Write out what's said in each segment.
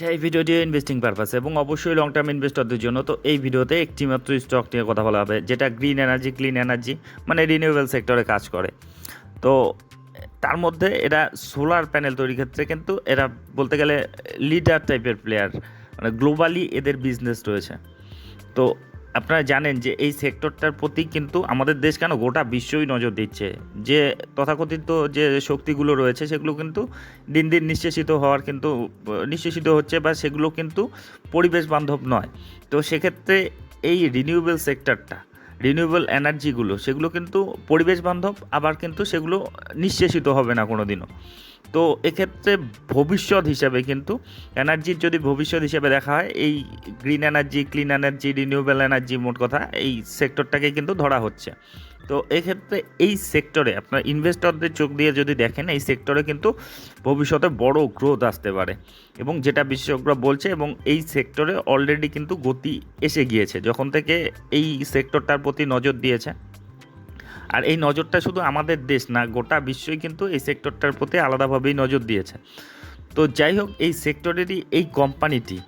আচ্ছা এই ভিডিওটি ইনভেস্টিং পারপাস এবং অবশ্যই লং টার্ম ইনভেস্টরদের জন্য তো এই ভিডিওতে একটি মাত্র স্টক নিয়ে কথা বলা হবে, যেটা গ্রিন এনার্জি ক্লিন এনার্জি মানে রিনিউয়েবল সেক্টরে কাজ করে। তো তার মধ্যে এরা সোলার প্যানেল তৈরির ক্ষেত্রে কিন্তু এরা বলতে গেলে লিডার টাইপের প্লেয়ার মানে গ্লোবালি এদের বিজনেস রয়েছে। তো আপনারা জানেন যে এই সেক্টরটার প্রতি কিন্তু আমাদের দেশ কেন গোটা বিশ্বই নজর দিচ্ছে? যে তথাকথিত যে শক্তিগুলো রয়েছে, সেগুলো কিন্তু দিন দিন নিঃশেষিত হওয়ার কিন্তু, নিঃশেষিত হচ্ছে বা সেগুলো কিন্তু পরিবেশ বান্ধব নয়। তো সেক্ষেত্রে এই রিনিউয়েবল সেক্টরটা রিনিউয়েবল এনার্জিগুলো সেগুলো কিন্তু পরিবেশ বান্ধব, আবার কিন্তু সেগুলো নিঃশেষিত হবে না কোনো দিনও তো এক্ষেত্রে ভবিষ্যৎ হিসাবে কিন্তু এনার্জির যদি ভবিষ্যৎ হিসাবে দেখা হয়, এই green energy clean energy renewable energy মোট কথা, এই সেক্টরটাকে কিন্তু ধরা হচ্ছে। তো এক্ষেত্রে এই সেক্টরে আপনার ইনভেস্টরদের চোখ দিয়ে যদি দেখেন, এই সেক্টরে কিন্তু ভবিষ্যতে বড় গ্রোথ আসতে পারে। এবং যেটা বিশেষজ্ঞরা বলছে, এবং এই সেক্টরে অলরেডি কিন্তু গতি এসে গিয়েছে। যখন থেকে এই সেক্টরটার প্রতি নজর দিয়েছে আর এই নজরটা শুধু আমাদের দেশ না, গোটা বিশ্বই কিন্তু এই সেক্টরটার প্রতি আলাদাভাবেই নজর দিয়েছে। তো যাই হোক, এই সেক্টরেরই এই কোম্পানিটি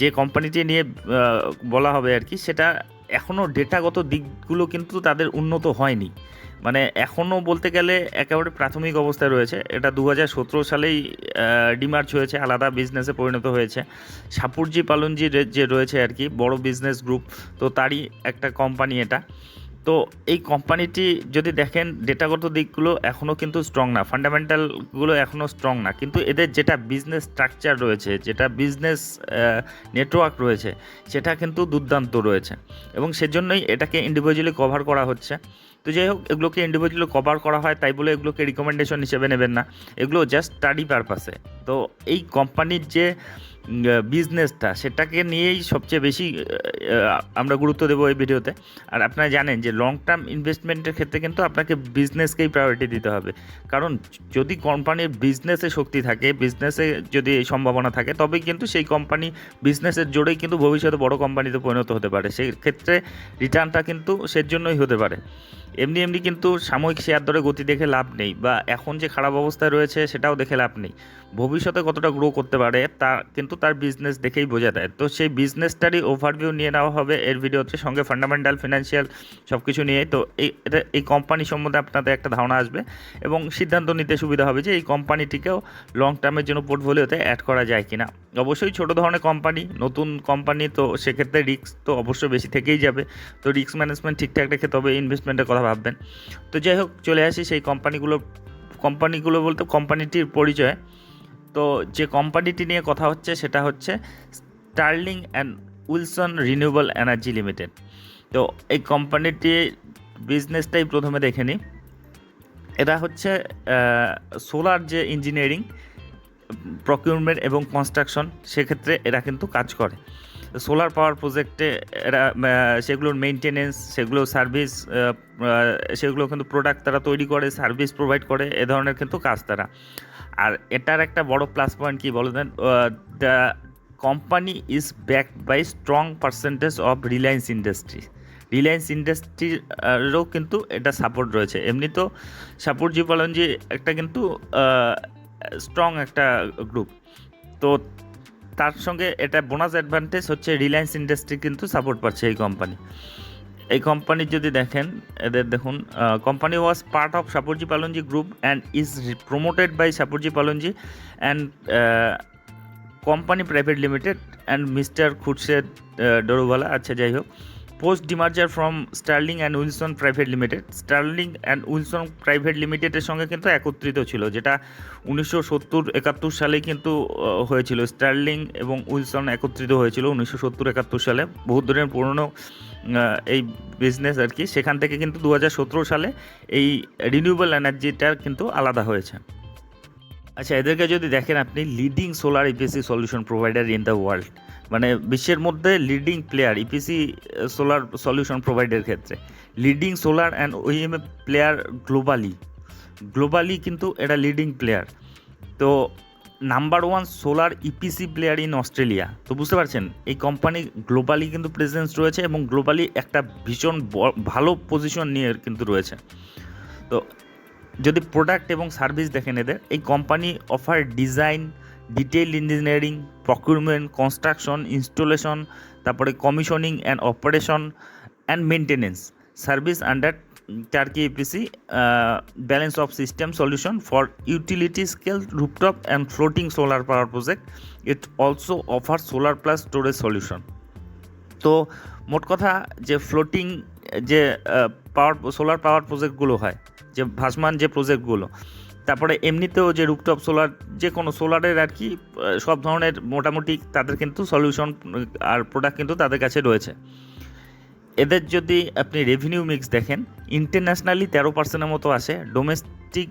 যে কোম্পানিটি নিয়ে বলা হবে আর কি, সেটা এখনও ডেটাগত দিকগুলো কিন্তু তাদের উন্নত হয়নি। মানে এখনও বলতে গেলে একেবারে প্রাথমিক অবস্থায় রয়েছে। এটা দু হাজার সতেরো সালেই ডিমার্চ হয়েছে, আলাদা বিজনেসে পরিণত হয়েছে। সাপুরজি পালনজি যে রয়েছে আর কি, বড় বিজনেস গ্রুপ তো তারই একটা কোম্পানি এটা। তো এই কোম্পানিটি যদি দেখেন, ডেটাগত দিকগুলো এখনও কিন্তু স্ট্রং না। ফান্ডামেন্টালগুলো এখনও স্ট্রং না। কিন্তু এদের যেটা বিজনেস স্ট্রাকচার রয়েছে, যেটা বিজনেস নেটওয়ার্ক রয়েছে, সেটা কিন্তু দুর্দান্ত রয়েছে। এবং সেজন্যই এটাকে ইন্ডিভিজুয়ালি কভার করা হচ্ছে। তো যাই হোক, এগুলোকে ইন্ডিভিজুয়ালি কভার করা হয়, তাই বলে এগুলোকে রিকমেন্ডেশন হিসেবে নেবেন না। এগুলো জাস্ট স্টাডি পারপাসে তো এই কোম্পানির যে বিজনেসটা সেটাকে নিয়েই সবচেয়ে বেশি আমরা গুরুত্ব দেবো এই ভিডিওতে। আর আপনারা জানেন যে লং টার্ম ইনভেস্টমেন্টের ক্ষেত্রে কিন্তু আপনাকে বিজনেসকেই প্রায়োরিটি দিতে হবে। কারণ যদি কোম্পানির বিজনেসে শক্তি থাকে বিজনেসে যদি এই সম্ভাবনা থাকে, তবেই কিন্তু সেই কোম্পানি বিজনেসের জোরেই কিন্তু ভবিষ্যতে বড় কোম্পানিতে পরিণত হতে পারে। সেই ক্ষেত্রে রিটার্নটা কিন্তু সের জন্যই হতে পারে। এমনি এমনি কিন্তু সাময়িক শেয়ার দরে গতি দেখে লাভ নেই বা এখন যে খারাপ অবস্থায় রয়েছে সেটাও দেখে লাভ নেই। ভবিষ্যতে কতটা গ্রো করতে পারে তা কিন্তু তার বিজনেস দেখেই বোঝা যায়। তো সেই বিজনেসটারই ওভারভিউ নিয়ে নেওয়া হবে। এর ভিডিওতে সঙ্গে ফান্ডামেন্টাল ফিনান্সিয়াল সব কিছু নিয়ে। তো এই, এটা, এই কোম্পানি সম্বন্ধে আপনাদের একটা ধারণা আসবে এবং সিদ্ধান্ত নিতে সুবিধা হবে যে এই কোম্পানিটিকেও লং টার্মের জন্য পোর্টফোলিওতে অ্যাড করা যায় কিনা। অবশ্যই ছোটো ধরনের কোম্পানি নতুন কোম্পানি তো সেক্ষেত্রে রিস্ক তো অবশ্যই বেশি থেকেই যাবে। তো রিস্ক ম্যানেজমেন্ট ঠিকঠাক রেখে তবে ইনভেস্টমেন্টের কথা ভাববেন। তো যাই হোক, চলে আসি সেই কোম্পানিগুলো কোম্পানিগুলো বলতে কোম্পানিটির পরিচয়। তো যে কোম্পানিটি নিয়ে কথা হচ্ছে সেটা হচ্ছে Sterling and Wilson renewable energy limited তো এই কোম্পানিটি বিজনেসটাই প্রথমে দেখে নিই। এটা হচ্ছে সোলার যে ইঞ্জিনিয়ারিং প্রকিউরমেন্ট এবং কনস্ট্রাকশন সেক্ষেত্রে এরা কিন্তু কাজ করে। সোলার পাওয়ার প্রজেক্টে এরা সেগুলোর মেনটেনেন্স সেগুলো সার্ভিস সেগুলো কিন্তু প্রোডাক্ট তারা তৈরি করে সার্ভিস প্রোভাইড করে, এ ধরনের কিন্তু কাজ তারা। আর এটার একটা বড় প্লাস পয়েন্ট কি বলতেন the company is backed by strong percentage of Reliance industry Reliance ইন্ডাস্ট্রিরও কিন্তু এটা সাপোর্ট রয়েছে। এমনি তো সাপোর্টজি বলেন যে একটা কিন্তু স্ট্রং একটা গ্রুপ তো তার সঙ্গে এটা বোনাস অ্যাডভান্টেজ হচ্ছে রিলায়েন্স ইন্ডাস্ট্রি কিন্তু সাপোর্ট পাচ্ছে এই কোম্পানি এই কোম্পানির যদি দেখেন, এদের দেখুন company was part of Shapoorji Pallonji group and is promoted by Shapoorji Pallonji and company private limited and mister Khurshed Daruwala আচ্ছা যাই হোক। Post demerger from Sterling and Wilson private limited. Sterling and Wilson private লিমিটেডের সঙ্গে কিন্তু একত্রিত ছিল, যেটা উনিশশো সত্তর একাত্তর সালে কিন্তু হয়েছিল। স্টার্লিং এবং উইলসন একত্রিত হয়েছিল উনিশশো সত্তর একাত্তর সালে। বহু দিনের পুরনো এই বিজনেস আর কি। সেখান থেকে কিন্তু দু হাজার সতেরো সালে এই রিনিউয়েবল এনার্জিটা কিন্তু আলাদা হয়েছে। আচ্ছা এদেরকে যদি দেখেন আপনি leading solar EPC solution provider in the world মানে বিশ্বের মধ্যে leading player EPC solar solution প্রোভাইডের ক্ষেত্রে। Leading solar and ওইএমএ player globally globally কিন্তু এটা লিডিং প্লেয়ার তো number one solar EPC player in Australia তো বুঝতে পারছেন, এই কোম্পানি গ্লোবালি কিন্তু প্রেজেন্স রয়েছে এবং গ্লোবালি একটা ভীষণ ভালো পজিশন নিয়ে কিন্তু রয়েছে। তো যদি প্রোডাক্ট এবং সার্ভিস দেখেন এদের, এই company offer design detail engineering procurement construction installation তারপরে commissioning and operation and maintenance service under turnkey EPC balance of system solution for utility scale rooftop and floating solar power project it also offer solar plus storage solution তো মোট কথা যে floating যে পাওয়ার solar power প্রজেক্টগুলো হয়, যে ভাসমান যে প্রজেক্টগুলো তারপরে এমনিতেও যে রুপটপ সোলার যে কোনো সোলারের আর কি সব ধরনের মোটামুটি তাদের কিন্তু সলিউশন আর প্রোডাক্ট কিন্তু তাদের কাছে রয়েছে। এদের যদি আপনি রেভিনিউ মিক্স দেখেন ইন্টারন্যাশনালি তেরো পার্সেন্টের মতো আসে ডোমেস্টিক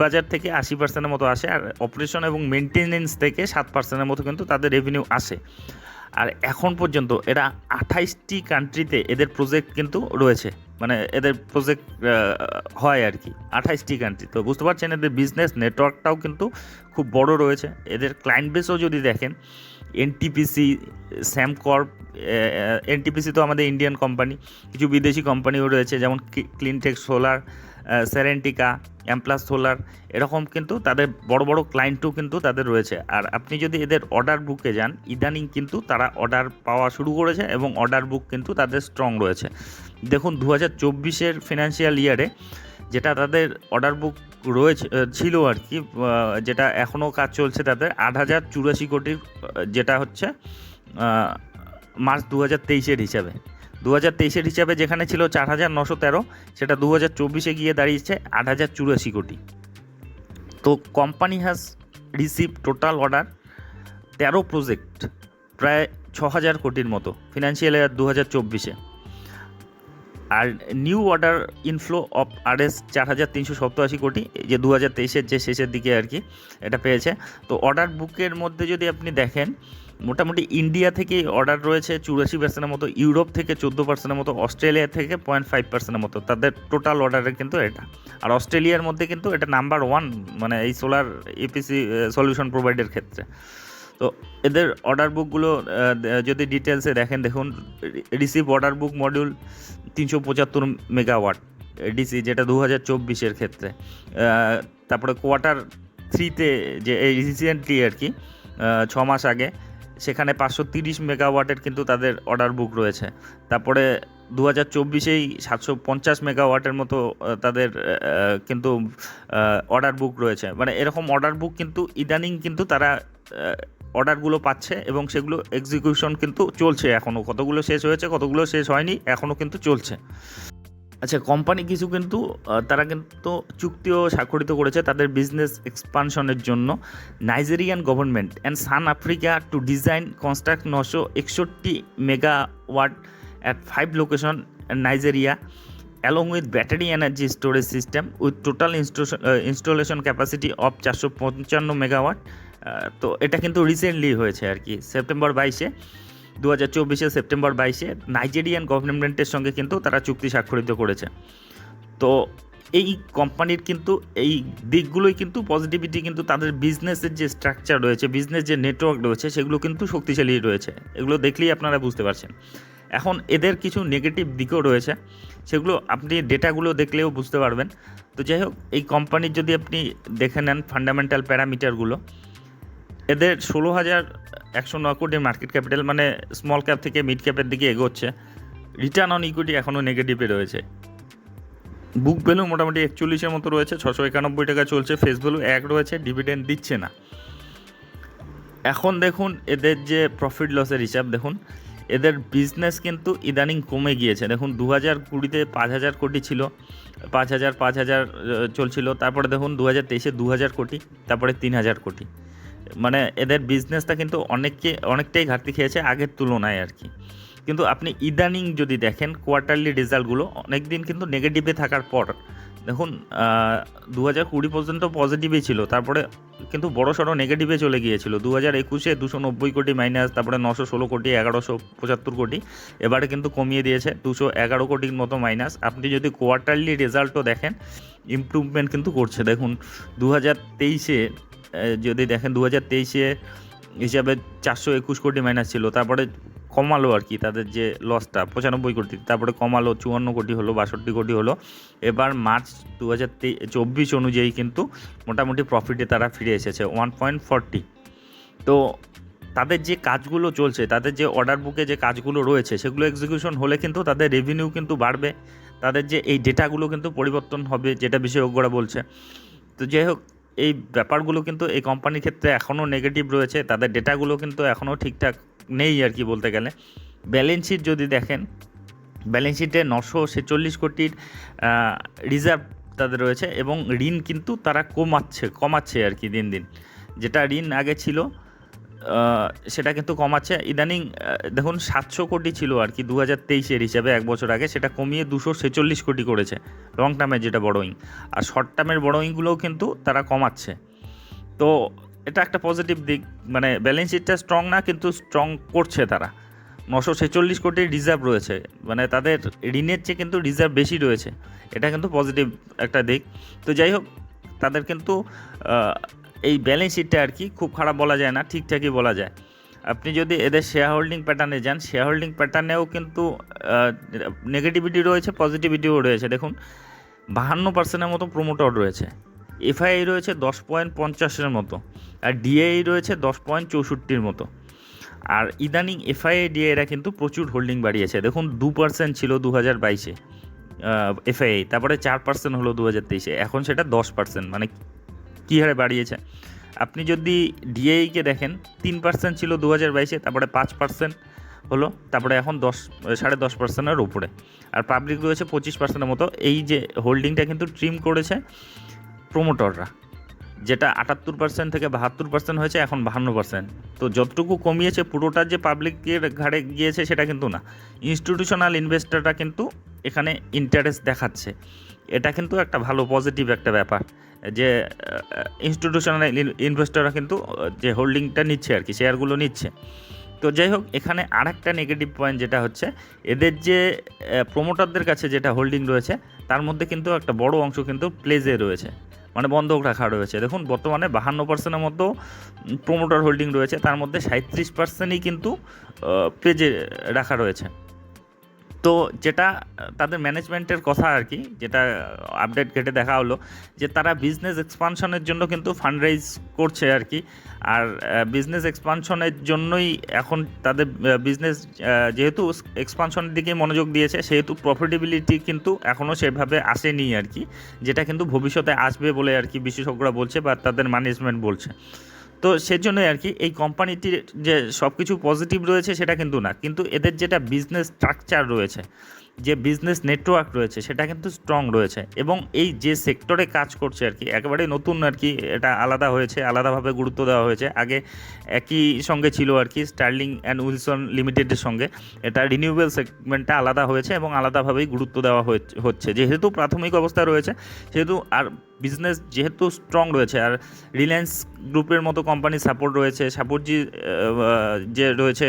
বাজার থেকে আশি পার্সেন্টের মতো আসে, আর অপারেশন এবং মেনটেনেন্স থেকে সাত পার্সেন্টের মতো কিন্তু তাদের রেভিনিউ আসে। আর এখন পর্যন্ত এরা আঠাইশটি কান্ট্রিতে এদের প্রজেক্ট কিন্তু রয়েছে। মানে এদের প্রজেক্ট হয় আর কি। আঠাইশটি কান্ট্রি তো বুঝতে পারছেন, এদের বিজনেস নেটওয়ার্কটাও কিন্তু খুব বড় রয়েছে। এদের ক্লায়েন্ট বেসও যদি দেখেন এনটিপিসি স্যামকর্প এনটিপিসি তো আমাদের ইন্ডিয়ান কোম্পানি কিছু বিদেশি কোম্পানিও রয়েছে, যেমন Cleantech solar Serentica Amplus solar এরকম কিন্তু তাদের বড় বড় ক্লায়েন্টও কিন্তু তাদের রয়েছে। আর আপনি যদি এদের অর্ডার বুকে যান, ইদানিং কিন্তু তারা অর্ডার পাওয়া শুরু করেছে এবং অর্ডার বুক কিন্তু তাদের স্ট্রং রয়েছে। দেখুন দু হাজার চব্বিশের ফিনান্সিয়াল ইয়ারে যেটা তাদের অর্ডার বুক রয়েছে ছিল আর কি যেটা এখনও কাজ চলছে তাদের আট হাজার চুরাশি কোটির যেটা হচ্ছে মার্চ দু হাজার তেইশের হিসাবে। দু হাজার তেইশের হিসাবে যেখানে ছিল চার হাজার নশো তেরো, সেটা দু হাজার চব্বিশে গিয়ে দাঁড়িয়েছে আট হাজার চুরাশি কোটি। তো company has receive total order তেরো প্রজেক্ট প্রায় ছ হাজার কোটির মতো ফিনান্সিয়াল ইয়ার দু হাজার চব্বিশে। আর new order inflow of Rs চার হাজার তিনশো সপ্তাশি কোটি যে দু হাজার তেইশের যে শেষের দিকে আর কি, এটা পেয়েছে। তো অর্ডার বুকের মধ্যে যদি আপনি দেখেন, মোটামুটি ইন্ডিয়া থেকে অর্ডার রয়েছে চুরাশি পার্সেন্টের মতো ইউরোপ থেকে চোদ্দ পার্সেন্টের মতো অস্ট্রেলিয়া থেকে পয়েন্ট ফাইভ পার্সেন্টের মতো। তাদের টোটাল অর্ডারের কিন্তু এটা। আর অস্ট্রেলিয়ার মধ্যে কিন্তু এটা নাম্বার ওয়ান মানে এই সোলার এপিসি সলিউশন প্রোভাইডের ক্ষেত্রে। তো এদের অর্ডার বুকগুলো যদি ডিটেলসে দেখেন, দেখুন রিসিভ অর্ডার বুক মডিউল তিনশো পঁচাত্তর মেগাওয়াট ডিসি যেটা দু হাজার চব্বিশের ক্ষেত্রে। তারপরে কোয়ার্টার থ্রিতে যে এই রিসেন্টলি আর কি ছ মাস আগে, সেখানে পাঁচশো তিরিশ মেগাওয়াটের কিন্তু তাদের অর্ডার বুক রয়েছে। তারপরে দু হাজার চব্বিশেই সাতশো পঞ্চাশ মেগাওয়াটের মতো তাদের কিন্তু অর্ডার বুক রয়েছে। মানে এরকম অর্ডার বুক কিন্তু ইদানিং কিন্তু তারা অর্ডারগুলো পাচ্ছে এবং সেগুলো এক্সিকিউশন কিন্তু চলছে এখনও কতগুলো শেষ হয়েছে, কতগুলো শেষ হয়নি এখনও কিন্তু চলছে। আচ্ছা কোম্পানি কিছু কিন্তু তারা কিন্তু চুক্তিও স্বাক্ষরিত করেছে তাদের বিজনেস এক্সপানশনের জন্য। Nigerian government and sun Africa to design construct নশো একষট্টি megawatt at five location Nigeria along with battery energy storage system with total installation capacity of চারশো পঞ্চান্ন মেগাওয়াট তো এটা কিন্তু রিসেন্টলি হয়েছে আর কি সেপ্টেম্বর বাইশে দু হাজার চব্বিশে সেপ্টেম্বর বাইশে নাইজেরিয়ান গভর্নমেন্টের সঙ্গে কিন্তু তারা চুক্তি স্বাক্ষরিত করেছে। তো এই কোম্পানির কিন্তু এই দিকগুলোই কিন্তু পজিটিভিটি কিন্তু তাদের বিজনেসের যে স্ট্রাকচার রয়েছে বিজনেস যে নেটওয়ার্ক রয়েছে, সেগুলো কিন্তু শক্তিশালী রয়েছে। এগুলো দেখলেই আপনারা বুঝতে পারছেন। এখন এদের কিছু নেগেটিভ দিকও রয়েছে, সেগুলো আপনি ডেটাগুলো দেখলেও বুঝতে পারবেন। তো যাই হোক, এই কোম্পানির যদি আপনি দেখে নেন ফান্ডামেন্টাল প্যারামিটারগুলো এদের ষোলো হাজার একশো নয় কোটির মার্কেট ক্যাপিটাল মানে স্মল ক্যাপ থেকে মিড ক্যাপের দিকে এগোচ্ছে। রিটার্ন অন ইকুইটি এখনও নেগেটিভে রয়েছে। বুক ভ্যালু মোটামুটি একচল্লিশের মতো রয়েছে, ছশো একানব্বই টাকা চলছে ফেস ভ্যালু এক রয়েছে ডিভিডেন্ড দিচ্ছে না। এখন দেখুন এদের যে প্রফিট লসের হিসাব, দেখুন, এদের বিজনেস কিন্তু ইদানিং কমে গিয়েছে। দেখুন, দু হাজার কুড়িতে পাঁচ হাজার কোটি ছিল, পাঁচ হাজার পাঁচ হাজার চলছিল, তারপরে দেখুন, দু হাজার তেইশে দু হাজার কোটি, তারপরে তিন হাজার কোটি। মানে এদের বিজনেসটা কিন্তু অনেককে, অনেকটাই ঘাটতি খেয়েছে আগের তুলনায় আর কি। কিন্তু আপনি ইদানিং যদি দেখেন কোয়ার্টারলি রেজাল্টগুলো অনেক দিন কিন্তু নেগেটিভে থাকার পর, দেখুন দু হাজার কুড়ি পর্যন্ত পজিটিভই ছিল, তারপরে কিন্তু বড় সড়ো নেগেটিভে চলে গিয়েছিল। দু হাজার একুশে দুশো নব্বই কোটি মাইনাস তারপরে নশো ষোলো কোটি, এগারোশো পঁচাত্তর কোটি, এবারে কিন্তু কমিয়ে দিয়েছে, দুশো এগারো কোটির মতো মাইনাস আপনি যদি কোয়ার্টারলি রেজাল্টও দেখেন ইমপ্রুভমেন্ট কিন্তু করছে। দেখুন দু হাজার তেইশে যদি দেখেন দু হাজার তেইশে হিসাবে চারশো একুশ কোটি মাইনাস ছিল, তারপরে কমালো আর কি তাদের যে লসটা পঁচানব্বই কোটি, তারপরে কমালো, চুয়ান্ন কোটি হলো, বাষট্টি কোটি হলো। এবার মার্চ দু হাজার চব্বিশ অনুযায়ী কিন্তু মোটামুটি প্রফিটে তারা ফিরে এসেছে ওয়ান পয়েন্ট ফর্টি তো তাদের যে কাজগুলো চলছে, তাদের যে অর্ডার বুকে যে কাজগুলো রয়েছে, সেগুলো এক্সিকিউশন হলে কিন্তু তাদের রেভিনিউ কিন্তু বাড়বে। তাদের যে এই ডেটাগুলো কিন্তু পরিবর্তন হবে, যেটা বিশেষজ্ঞরা বলছে। তো যাই হোক এই ব্যাপারগুলো কিন্তু এই কোম্পানির ক্ষেত্রে এখনও নেগেটিভ রয়েছে, তাদের ডেটাগুলো কিন্তু এখনও ঠিকঠাক নেই আর কি বলতে গেলে। ব্যালেন্স শিট যদি দেখেন ব্যালেন্স শিটে নশো ছেচল্লিশ কোটির রিজার্ভ তাদের রয়েছে এবং ঋণ কিন্তু তারা কমাচ্ছে কমাচ্ছে আর কি দিন দিন। যেটা ঋণ আগে ছিল সেটা কিন্তু কমাচ্ছে ইদানিং দেখুন, সাতশো কোটি ছিল আর কি দু হাজার তেইশের হিসাবে এক বছর আগে। সেটা কমিয়ে দুশো ছেচল্লিশ কোটি করেছে লং টার্মের যেটা বড়োইং আর শর্ট টার্মের বড়োইংগুলোও কিন্তু তারা কমাচ্ছে। তো এটা একটা পজিটিভ দিক মানে ব্যালেন্স শিটটা স্ট্রং না, কিন্তু স্ট্রং করছে তারা। নশো ছেচল্লিশ কোটি রিজার্ভ রয়েছে মানে তাদের ঋণের চেয়ে কিন্তু রিজার্ভ বেশি রয়েছে। এটা কিন্তু পজিটিভ একটা দিক। তো যাই হোক, তাদের কিন্তু এই ব্যালেন্স শিটটা আর কি খুব খারাপ বলা যায় না, ঠিকঠাকই বলা যায়। আপনি যদি এদের শেয়ার হোল্ডিং প্যাটার্নে যান শেয়ার হোল্ডিং প্যাটার্নেও কিন্তু নেগেটিভিটি রয়েছে পজিটিভিটিও রয়েছে। দেখুন, বাহান্ন পার্সেন্টের মতো প্রোমোটর রয়েছে। এফআইআই রয়েছে দশ পয়েন্ট পঞ্চাশের মতো, আর ডিআই রয়েছে দশ পয়েন্ট চৌষট্টির মতো। আর ইদানিং এফআইআই ডিআইরা কিন্তু প্রচুর হোল্ডিং বাড়িয়েছে। দেখুন, দু পার্সেন্ট ছিল দু হাজার বাইশে এফআইআই তারপরে চার পার্সেন্ট হলো দু হাজার তেইশে, এখন সেটা দশ পার্সেন্ট মানে কী হারে বাড়িয়েছে। আপনি যদি ডিআইকে দেখেন, তিন পার্সেন্ট ছিল দু হাজার বাইশে, তারপরে পাঁচ পার্সেন্ট হলো, তারপরে এখন দশ, সাড়ে দশ পার্সেন্টের উপরে। আর পাবলিক রয়েছে পঁচিশ পার্সেন্টের মতো। এই যে হোল্ডিংটা কিন্তু ট্রিম করেছে প্রোমোটররা যেটা আটাত্তর পার্সেন্ট থেকে বাহাত্তর পার্সেন্ট হয়েছে, এখন বাহান্ন পার্সেন্ট তো যতটুকু কমিয়েছে, পুরোটা যে পাবলিকের ঘাড়ে গিয়েছে, সেটা কিন্তু না। ইনস্টিটিউশনাল ইনভেস্টররা কিন্তু এখানে ইন্টারেস্ট দেখাচ্ছে। এটা কিন্তু একটা ভালো পজিটিভ একটা ব্যাপার। যে ইনস্টিটিউশনাল ইনভেস্টররা কিন্তু যে হোল্ডিংটা নিচ্ছে আর কি শেয়ারগুলো নিচ্ছে। তো যাই হোক, এখানে আর একটা নেগেটিভ পয়েন্ট যেটা হচ্ছে, এদের যে প্রোমোটারদের কাছে যেটা হোল্ডিং রয়েছে, তার মধ্যে কিন্তু একটা বড় অংশ কিন্তু প্লেজে রয়েছে। মানে বন্ধক রাখা রয়েছে। দেখুন, বর্তমানে বাহান্ন পার্সেন্টের মতো প্রোমোটার হোল্ডিং রয়েছে। তার মধ্যে সাঁত্রিশ পার্সেন্টই কিন্তু প্লেজে রাখা রয়েছে। তো যেটা, তাদের ম্যানেজমেন্টের কথা আর কি, যেটা আপডেট ঘেটে দেখা হলো, যে তারা বিজনেস এক্সপানশনের জন্য কিন্তু ফান্ডরাইজ করছে আর কি। আর বিজনেস এক্সপানশনের জন্যই এখন তাদের বিজনেস যেহেতু এক্সপানশনের দিকে মনোযোগ দিয়েছে, সেহেতু প্রফিটেবিলিটি কিন্তু এখনও সেভাবে আসেনি আর কি, যেটা কিন্তু ভবিষ্যতে আসবে বলে আর কি বিশেষজ্ঞরা বলছে বা তাদের ম্যানেজমেন্ট বলছে। তো সেজন্যই আর কি এই কোম্পানিটির যে সব কিছু পজিটিভ রয়েছে সেটা কিন্তু না। কিন্তু এদের যেটা বিজনেস স্ট্রাকচার রয়েছে যে বিজনেস নেটওয়ার্ক রয়েছে, সেটা কিন্তু স্ট্রং রয়েছে এবং এই যে সেক্টরে কাজ করছে আর কি একেবারে নতুন আর কি, এটা আলাদা হয়েছে, আলাদাভাবে গুরুত্ব দেওয়া হয়েছে। আগে একই সঙ্গে ছিল আর কি স্টার্লিং অ্যান্ড উইলসন লিমিটেডের সঙ্গে। এটা রিনিউয়েবল সেগমেন্টটা আলাদা হয়েছে এবং আলাদাভাবেই গুরুত্ব দেওয়া হচ্ছে। যেহেতু প্রাথমিক অবস্থা রয়েছে, সেহেতু আর বিজনেস যেহেতু স্ট্রং রয়েছে, আর রিলায়েন্স গ্রুপের মতো কোম্পানি সাপোর্ট রয়েছে সাপোর্টজি যে রয়েছে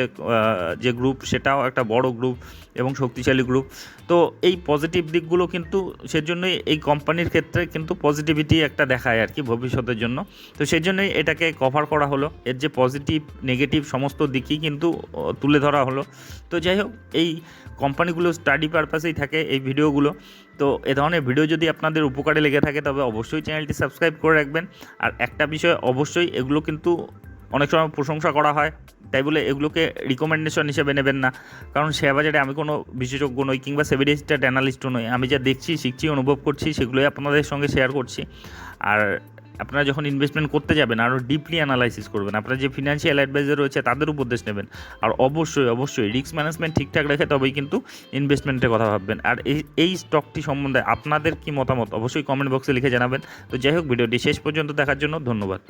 যে গ্রুপ সেটাও একটা বড় গ্রুপ এবং শক্তিশালী গ্রুপ তো এই পজিটিভ দিকগুলো কিন্তু সেজন্যই এই কোম্পানির ক্ষেত্রে কিন্তু পজিটিভিটি একটা দেখায় আর কি ভবিষ্যতের জন্য। তো সেই জন্যই এটাকে কভার করা হলো। এর যে পজিটিভ নেগেটিভ সমস্ত দিকই কিন্তু তুলে ধরা হলো। তো যাই হোক, এই কোম্পানিগুলো স্টাডি পারপাসেই থাকে এই ভিডিওগুলো। তো এ ধরনের ভিডিও যদি আপনাদের উপকারে লেগে থাকে, তবে অবশ্যই চ্যানেলটি সাবস্ক্রাইব করে রাখবেন। আর একটা বিষয় অবশ্যই, এগুলো কিন্তু অনেক সময় প্রশংসা করা হয়, তাই বলে এগুলোকে রিকমেন্ডেশন হিসেবে নেবেন না। কারণ শেয়ার বাজারে আমি কোনো বিশেষজ্ঞ নই কিংবা সেভিডেস্টার অ্যানালিস্টও নই। আমি যা দেখছি, শিখছি, অনুভব করছি, সেগুলোই আপনাদের সঙ্গে শেয়ার করছি। আর আপনারা যখন ইনভেস্টমেন্ট করতে যাবেন, আরও ডিপলি অ্যানালাইসিস করবেন। আপনারা যে ফিনান্সিয়াল অ্যাডভাইজার রয়েছে, তাদের উপদেশ নেবেন। আর অবশ্যই অবশ্যই রিস্ক ম্যানেজমেন্ট ঠিকঠাক রেখে তবেই কিন্তু ইনভেস্টমেন্টের কথা ভাববেন। আর এই এই স্টকটি সম্বন্ধে আপনাদের কি মতামত, অবশ্যই কমেন্ট বক্সে লিখে জানাবেন। তো যাই হোক, ভিডিওটি শেষ পর্যন্ত দেখার জন্য ধন্যবাদ।